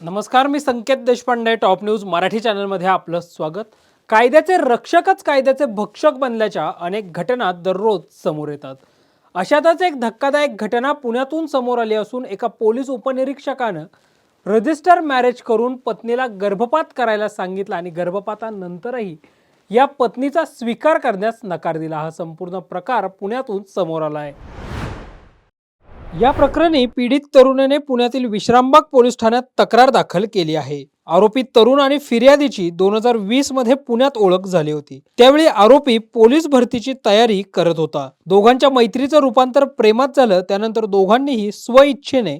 नमस्कार मी Sanket Deshpande top news Marathi चॅनलमध्ये आपलं स्वागत. कायद्याचे रक्षकच कायद्याचे भक्षक बनल्याच्या अनेक घटना दररोज समोर येतात. अशातच एक धक्कादायक घटना पुण्यातून समोर आली असून एका पोलीस उपनिरीक्षकानं रजिस्टर मॅरेज करून पत्नीला गर्भपात करायला सांगितलं आणि गर्भपातानंतरही या पत्नीचा स्वीकार करण्यास नकार दिला. हा संपूर्ण प्रकार पुण्यातून समोर आला आहे. या प्रकरणी पीडित तरुणाने पुण्यातील विश्रामबाग पोलीस ठाण्यात तक्रार दाखल केली आहे. आरोपी तरुण आणि फिर्यादीची दोन हजार वीसमध्ये पुण्यात ओळख झाली होती. त्यावेळी आरोपी पोलीस भरतीची तयारी करत होता. दोघांच्या मैत्रीचं रूपांतर प्रेमात झालं त्यानंतर दोघांनीही स्वइच्छेने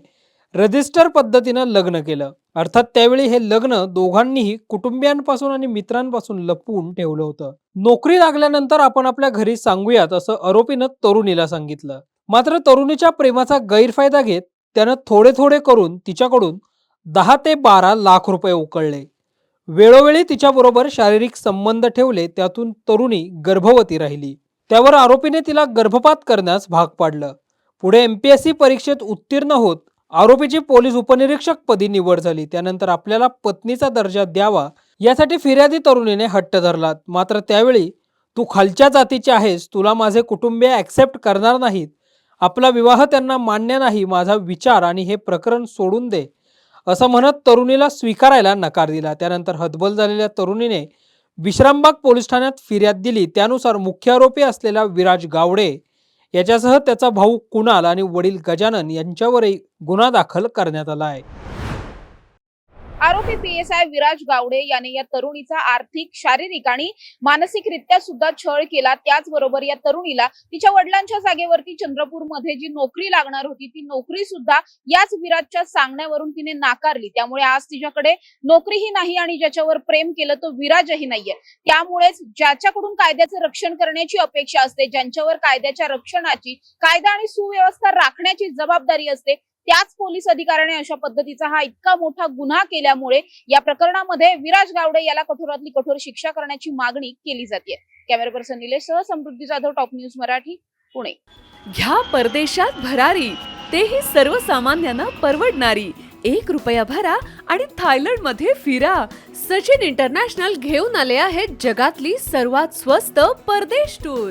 रजिस्टर पद्धतीनं लग्न केलं. अर्थात त्यावेळी हे लग्न दोघांनीही कुटुंबियांपासून आणि मित्रांपासून लपवून ठेवलं होतं. नोकरी लागल्यानंतर आपण आपल्या घरी सांगूयात असं आरोपीनं तरुणीला सांगितलं. मात्र तरुणीच्या प्रेमाचा गैरफायदा घेत त्यानं थोडे थोडे करून तिच्याकडून दहा ते बारा लाख रुपये उकळले. वेळोवेळी तिच्याबरोबर शारीरिक संबंध ठेवले त्यातून तरुणी गर्भवती राहिली. त्यावर आरोपीने तिला गर्भपात करण्यास भाग पाडलं. पुढे एम पी एस सी परीक्षेत उत्तीर्ण होत आरोपीची पोलीस उपनिरीक्षक पदी निवड झाली. त्यानंतर आपल्याला पत्नीचा दर्जा द्यावा यासाठी फिर्यादी तरुणीने हट्ट धरला मात्र त्यावेळी तू खालच्या जातीची आहेस तुला माझे कुटुंबीय ॲक्सेप्ट करणार नाहीत. आपला विवाह त्यांना मान्य नाही माझा विचार आणि हे प्रकरण सोडून दे असं म्हणत तरुणीला स्वीकारायला नकार दिला. त्यानंतर हतबल झालेल्या तरुणीने विश्रामबाग पोलीस ठाण्यात फिर्याद दिली. त्यानुसार मुख्य आरोपी असलेला विराज गावडे याच्यासह त्याचा भाऊ कुणाल आणि वडील गजानन यांच्यावरही गुन्हा दाखल करण्यात आला आहे. आरोपी पीएसआय विराज गावडे याने या तरुणीचा आर्थिक शारीरिक आणि मानसिकरित्या सुद्धा छळ केला. त्याचबरोबर या तरुणीला तिच्या वडिलांच्या जागेवरती चंद्रपूरमध्ये जी नोकरी लागणार होती ती नोकरी सुद्धा याच विराजच्या सांगण्यावरून तिने नाकारली. त्यामुळे आज तिच्याकडे नोकरीही नाही आणि ज्याच्यावर प्रेम केलं तो विराजही नाहीये. त्यामुळेच ज्याच्याकडून कायद्याचं रक्षण करण्याची अपेक्षा असते ज्यांच्यावर कायद्याच्या रक्षणाची कायदा आणि सुव्यवस्था राखण्याची जबाबदारी असते त्याच पोलीस अधिकाऱ्याने अशा पद्धतीचा हा इतका मोठा गुन्हा केल्यामुळे या प्रकरणामध्ये विराज गावडे याला कठोरातली कठोर शिक्षा करण्याची मागणी केली जाते कॅमेरा पर्सन निलेश सह समृद्धी जाधव टॉप न्यूज मराठी पुणे. घ्या परदेशात भरारी तेही सर्वसामान्यांना परवडणारी. एक रुपया भरा आणि थायलंडमध्ये फिरा. सचिन इंटरनॅशनल घेऊन आले आहेत जगातली सर्वात स्वस्त परदेश टूर.